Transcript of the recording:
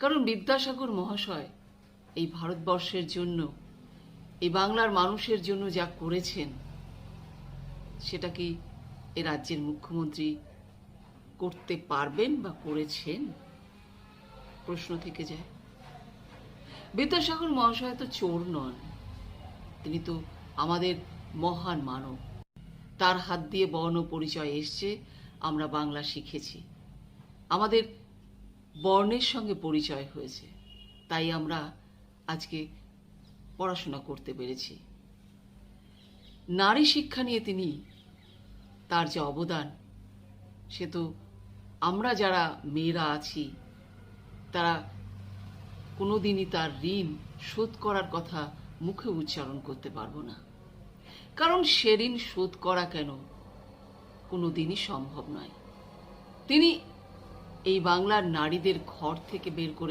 কারণ বিদ্যাসাগর মহাশয় এই ভারতবর্ষের জন্য, এই বাংলার মানুষের জন্য যা করেছেন, সেটা কি এ রাজ্যের মুখ্যমন্ত্রী করতে পারবেন বা করেছেন? প্রশ্ন থেকে যায়। বিদ্যাসাগর মহাশয় তো চোর নন, তিনি তো আমাদের মহান মানব। তার হাত দিয়ে বর্ণ পরিচয় এসছে, আমরা বাংলা শিখেছি। আমাদের বর্ণের সঙ্গে পরিচয় হয়েছে। তাই আমরা আজকে পড়াশোনা করতে পেরেছি। নারী শিক্ষা নিয়ে তিনি তার যে অবদান, সে তো আমরা যারা মেয়েরা আছি, তারা কোনোদিনই তার ঋণ শোধ করার কথা মুখে উচ্চারণ করতে পারব না। কারণ সে ঋণ শোধ করা কেন কোনোদিনই সম্ভব নয়। তিনি এই বাংলার নারীদের ঘর থেকে বের করে